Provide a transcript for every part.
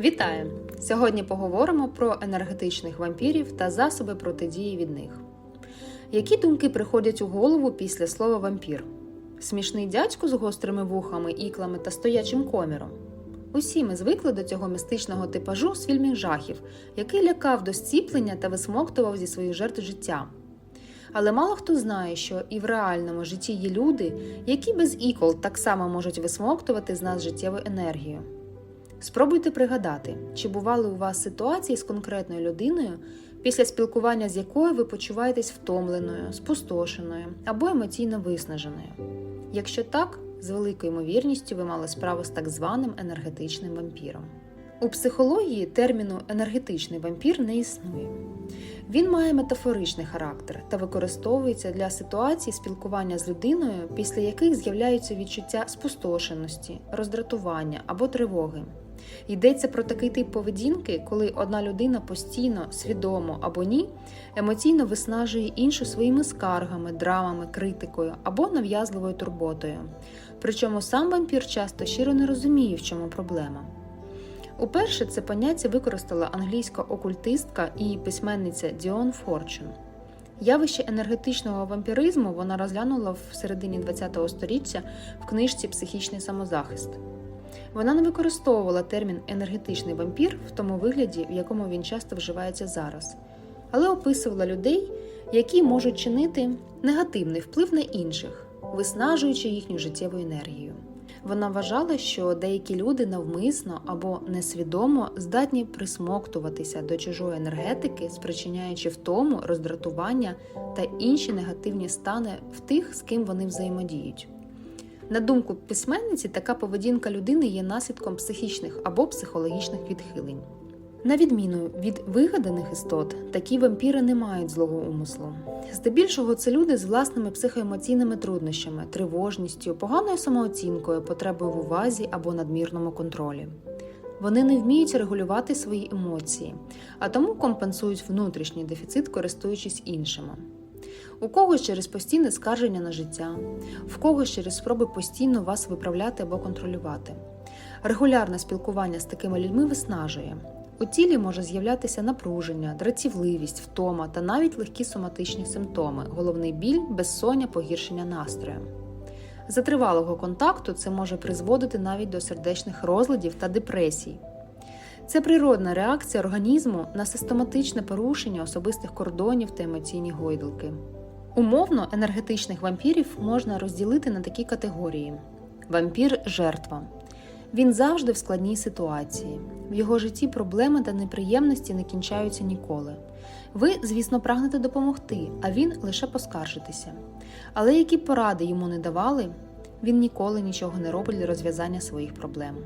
Вітаю! Сьогодні поговоримо про енергетичних вампірів та засоби протидії від них. Які думки приходять у голову після слова вампір? Смішний дядько з гострими вухами, іклами та стоячим коміром. Усі ми звикли до цього містичного типажу з фільмів жахів, який лякав до зціплення та висмоктував зі своїх жертв життя. Але мало хто знає, що і в реальному житті є люди, які без ікол так само можуть висмоктувати з нас життєву енергію. Спробуйте пригадати, чи бували у вас ситуації з конкретною людиною, після спілкування з якою ви почуваєтесь втомленою, спустошеною або емоційно виснаженою. Якщо так, з великою ймовірністю ви мали справу з так званим енергетичним вампіром. У психології терміну енергетичний вампір не існує. Він має метафоричний характер та використовується для ситуацій спілкування з людиною, після яких з'являються відчуття спустошеності, роздратування або тривоги. Йдеться про такий тип поведінки, коли одна людина постійно, свідомо або ні, емоційно виснажує іншу своїми скаргами, драмами, критикою або нав'язливою турботою. Причому сам вампір часто щиро не розуміє, в чому проблема. Уперше це поняття використала англійська окультистка і письменниця Діон Форчун. Явище енергетичного вампіризму вона розглянула в середині ХХ століття в книжці Психічний самозахист. Вона не використовувала термін енергетичний вампір в тому вигляді, в якому він часто вживається зараз, але описувала людей, які можуть чинити негативний вплив на інших, виснажуючи їхню життєву енергію. Вона вважала, що деякі люди навмисно або несвідомо здатні присмоктуватися до чужої енергетики, спричиняючи втому, роздратування та інші негативні стани в тих, з ким вони взаємодіють. На думку письменниці, така поведінка людини є наслідком психічних або психологічних відхилень. На відміну від вигаданих істот, такі вампіри не мають злого умислу. Здебільшого це люди з власними психоемоційними труднощами, тривожністю, поганою самооцінкою, потребою в увазі або надмірному контролі. Вони не вміють регулювати свої емоції, а тому компенсують внутрішній дефіцит, користуючись іншими. У когось через постійне скарження на життя, в когось через спроби постійно вас виправляти або контролювати. Регулярне спілкування з такими людьми виснажує. У тілі може з'являтися напруження, дратівливість, втома та навіть легкі соматичні симптоми, головний біль, безсоння, погіршення настрою. За тривалого контакту це може призводити навіть до сердечних розладів та депресій. Це природна реакція організму на систематичне порушення особистих кордонів та емоційні гойдалки. Умовно енергетичних вампірів можна розділити на такі категорії: вампір жертва. Він завжди в складній ситуації. В його житті проблеми та неприємності не кінчаються ніколи. Ви, звісно, прагнете допомогти, а він лише поскаржитися. Але які поради йому не давали, він ніколи нічого не робить для розв'язання своїх проблем.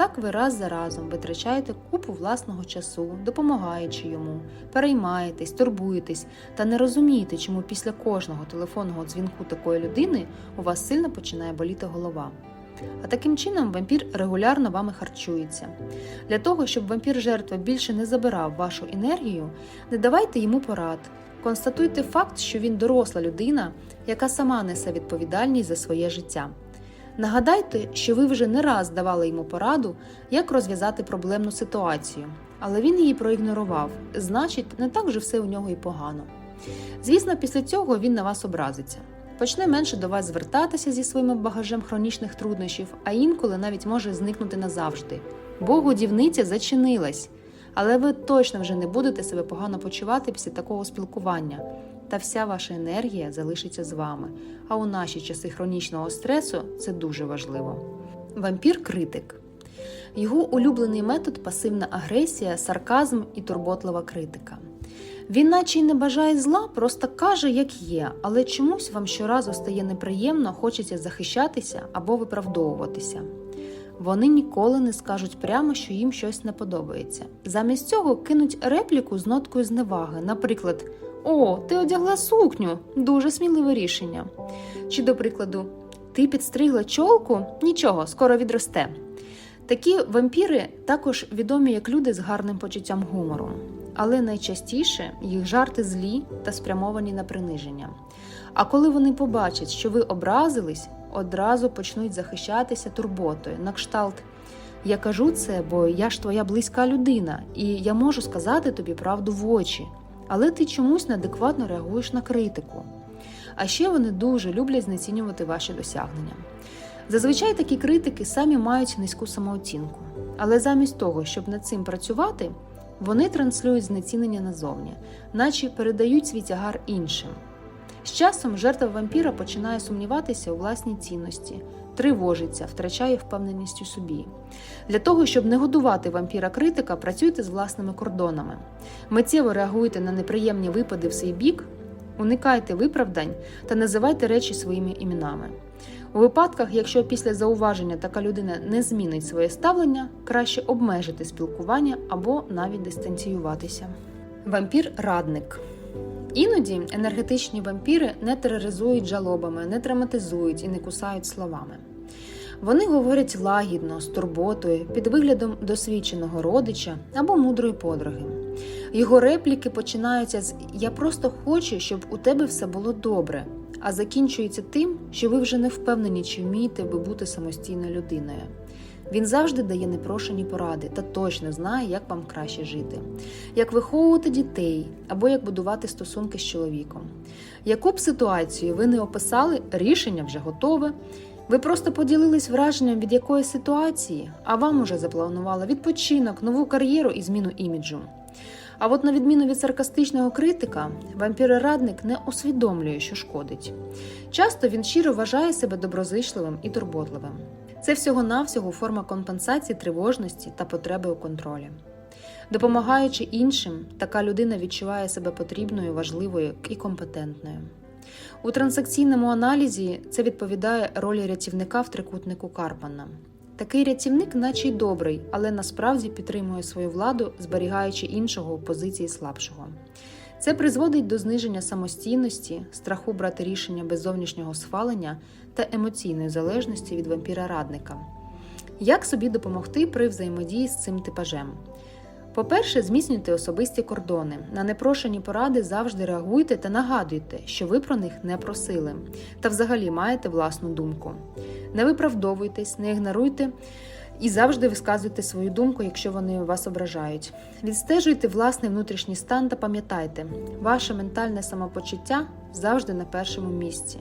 Так ви раз за разом витрачаєте купу власного часу, допомагаючи йому, переймаєтесь, турбуєтесь та не розумієте, чому після кожного телефонного дзвінку такої людини у вас сильно починає боліти голова. А таким чином вампір регулярно вами харчується. Для того, щоб вампір жертва більше не забирав вашу енергію, не давайте йому порад. Констатуйте факт, що він доросла людина, яка сама несе відповідальність за своє життя. Нагадайте, що ви вже не раз давали йому пораду, як розв'язати проблемну ситуацію, але він її проігнорував, значить, не так вже все у нього і погано. Звісно, після цього він на вас образиться почне менше до вас звертатися зі своїм багажем хронічних труднощів, а інколи навіть може зникнути назавжди. Бо годівниця зачинилась, але ви точно вже не будете себе погано почувати після такого спілкування, та вся ваша енергія залишиться з вами. А у наші часи хронічного стресу це дуже важливо. Вампір-критик. Його улюблений метод пасивна агресія, сарказм і турботлива критика. Він наче й не бажає зла, просто каже, як є, але чомусь вам щоразу стає неприємно, хочеться захищатися або виправдовуватися. Вони ніколи не скажуть прямо, що їм щось не подобається. Замість цього кинуть репліку з ноткою зневаги, наприклад, О, ти одягла сукню, дуже сміливе рішення. Чи, до прикладу, ти підстригла чолку? Нічого, скоро відросте. Такі вампіри також відомі як люди з гарним почуттям гумору але найчастіше їх жарти злі та спрямовані на приниження. А коли вони побачать, що ви образились, одразу почнуть захищатися турботою на кшталт. Я кажу це, бо я ж твоя близька людина, і я можу сказати тобі правду в очі, але ти чомусь неадекватно реагуєш на критику. А ще вони дуже люблять знецінювати ваші досягнення. Зазвичай такі критики самі мають низьку самооцінку, але замість того, щоб над цим працювати, вони транслюють знецінення назовні, наче передають свій тягар іншим. З часом жертва вампіра починає сумніватися у власній цінності, тривожиться, втрачає впевненість у собі. Для того, щоб не годувати вампіра критика, працюйте з власними кордонами. Миттєво реагуйте на неприємні випади в свій бік, уникайте виправдань та називайте речі своїми іменами. У випадках, якщо після зауваження така людина не змінить своє ставлення, краще обмежити спілкування або навіть дистанціюватися. Вампір-радник. Іноді енергетичні вампіри не тероризують жалобами, не травматизують і не кусають словами. Вони говорять лагідно, з турботою, під виглядом досвідченого родича або мудрої подруги. Його репліки починаються з Я просто хочу, щоб у тебе все було добре, а закінчуються тим, що ви вже не впевнені, чи вмієте ви бути самостійною людиною. Він завжди дає непрошені поради та точно знає, як вам краще жити, як виховувати дітей або як будувати стосунки з чоловіком. Яку б ситуацію ви не описали, рішення вже готове. Ви просто поділились враженням від якої ситуації, а вам уже запланували відпочинок, нову кар'єру і зміну іміджу. А от на відміну від саркастичного критика, вампірорадник не усвідомлює, що шкодить. Часто він щиро вважає себе доброзичливим і турботливим. Це всього-навсього форма компенсації тривожності та потреби у контролі. Допомагаючи іншим, така людина відчуває себе потрібною, важливою і компетентною. У транзакційному аналізі це відповідає ролі рятівника в трикутнику Карпана. Такий рятівник, наче й добрий, але насправді підтримує свою владу, зберігаючи іншого у позиції слабшого. Це призводить до зниження самостійності, страху брати рішення без зовнішнього схвалення та емоційної залежності від вампіра-радника. Як собі допомогти при взаємодії з цим типажем? По-перше, зміцнюйте особисті кордони. На непрошені поради завжди реагуйте та нагадуйте, що ви про них не просили, та взагалі маєте власну думку. Не виправдовуйтесь, не ігноруйте і завжди висказуйте свою думку, якщо вони вас ображають. Відстежуйте власний внутрішній стан та пам'ятайте, ваше ментальне самопочуття завжди на першому місці.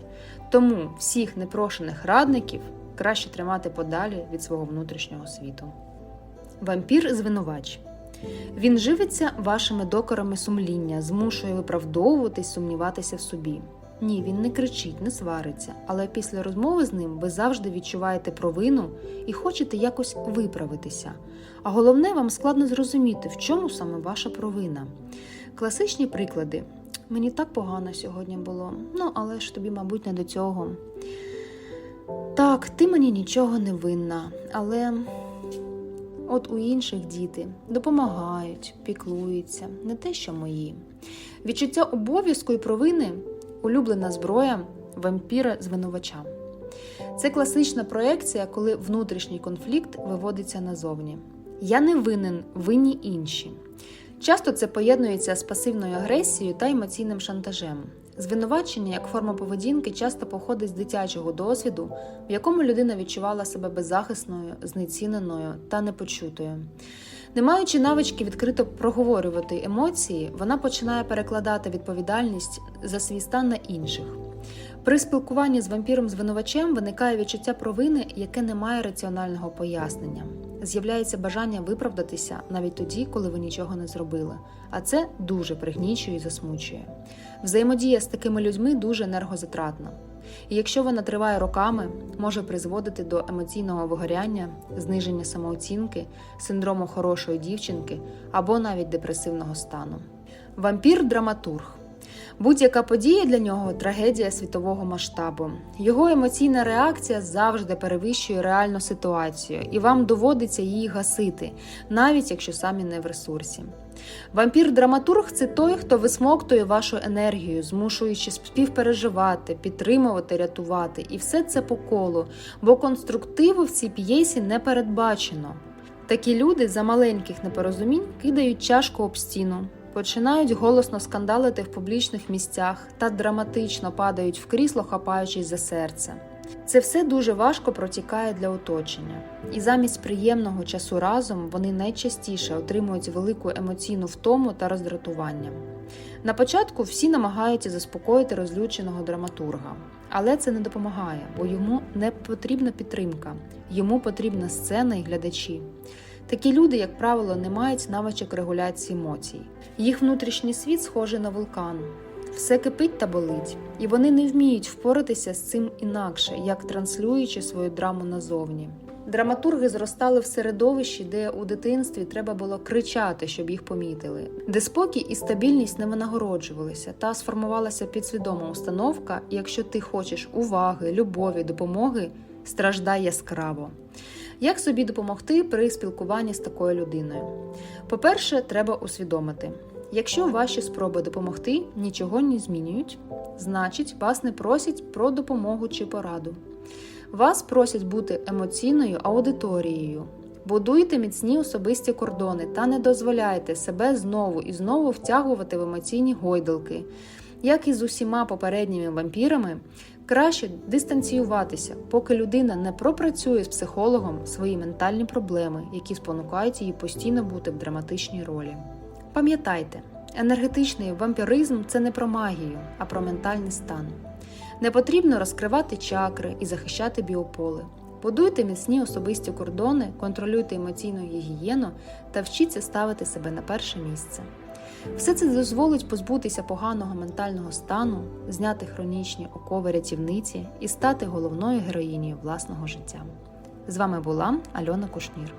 Тому всіх непрошених радників краще тримати подалі від свого внутрішнього світу. Вампір-звинувач. Він живиться вашими докорами сумління, змушує виправдовуватись, сумніватися в собі. Ні, він не кричить, не свариться, але після розмови з ним ви завжди відчуваєте провину і хочете якось виправитися. А головне, вам складно зрозуміти, в чому саме ваша провина. Класичні приклади: мені так погано сьогодні було, ну але ж тобі, мабуть, не до цього. Так, ти мені нічого не винна, але от у інших діти допомагають, піклуються, не те, що мої. Відчуття обов'язку і провини улюблена зброя вампіра звинувача. Це класична проекція, коли внутрішній конфлікт виводиться назовні. Я не винен, винні інші. Часто це поєднується з пасивною агресією та емоційним шантажем. Звинувачення як форма поведінки часто походить з дитячого досвіду, в якому людина відчувала себе беззахисною, знеціненою та непочутою. Не маючи навички відкрито проговорювати емоції, вона починає перекладати відповідальність за свій стан на інших. При спілкуванні з вампіром-звинувачем виникає відчуття провини, яке не має раціонального пояснення. З'являється бажання виправдатися навіть тоді, коли ви нічого не зробили, а це дуже пригнічує і засмучує. Взаємодія з такими людьми дуже енергозатратна. І якщо вона триває роками, може призводити до емоційного вигоряння, зниження самооцінки, синдрому хорошої дівчинки або навіть депресивного стану. Вампір-драматург. Будь-яка подія для нього трагедія світового масштабу. Його емоційна реакція завжди перевищує реальну ситуацію, і вам доводиться її гасити, навіть якщо самі не в ресурсі. Вампір-драматург це той, хто висмоктує вашу енергію, змушуючи співпереживати, підтримувати, рятувати, і все це по колу, бо конструктиву в цій п'єсі не передбачено. Такі люди за маленьких непорозумінь кидають чашку об стіну, починають голосно скандалити в публічних місцях та драматично падають в крісло, хапаючись за серце. Це все дуже важко протікає для оточення, і замість приємного часу разом вони найчастіше отримують велику емоційну втому та роздратування. На початку всі намагаються заспокоїти розлюченого драматурга, але це не допомагає, бо йому не потрібна підтримка, йому потрібна сцена і глядачі. Такі люди, як правило, не мають навичок регуляції емоцій. Їх внутрішній світ схожий на вулкан. Все кипить та болить, і вони не вміють впоратися з цим інакше, як транслюючи свою драму назовні. Драматурги зростали в середовищі, де у дитинстві треба було кричати, щоб їх помітили, де спокій і стабільність не винагороджувалися, та сформувалася підсвідома установка: якщо ти хочеш уваги, любові, допомоги, страждай яскраво. Як собі допомогти при спілкуванні з такою людиною? По-перше, треба усвідомити. Якщо ваші спроби допомогти нічого не змінюють, значить вас не просять про допомогу чи пораду. Вас просять бути емоційною аудиторією. Будуйте міцні особисті кордони та не дозволяйте себе знову і знову втягувати в емоційні гойдалки. Як і з усіма попередніми вампірами, краще дистанціюватися, поки людина не пропрацює з психологом свої ментальні проблеми, які спонукають її постійно бути в драматичній ролі. Пам'ятайте, енергетичний вампіризм це не про магію, а про ментальний стан. Не потрібно розкривати чакри і захищати біополе. Будуйте міцні особисті кордони, контролюйте емоційну гігієну та вчіться ставити себе на перше місце. Все це дозволить позбутися поганого ментального стану, зняти хронічні окови рятівниці і стати головною героїнею власного життя. З вами була Альона Кушнір.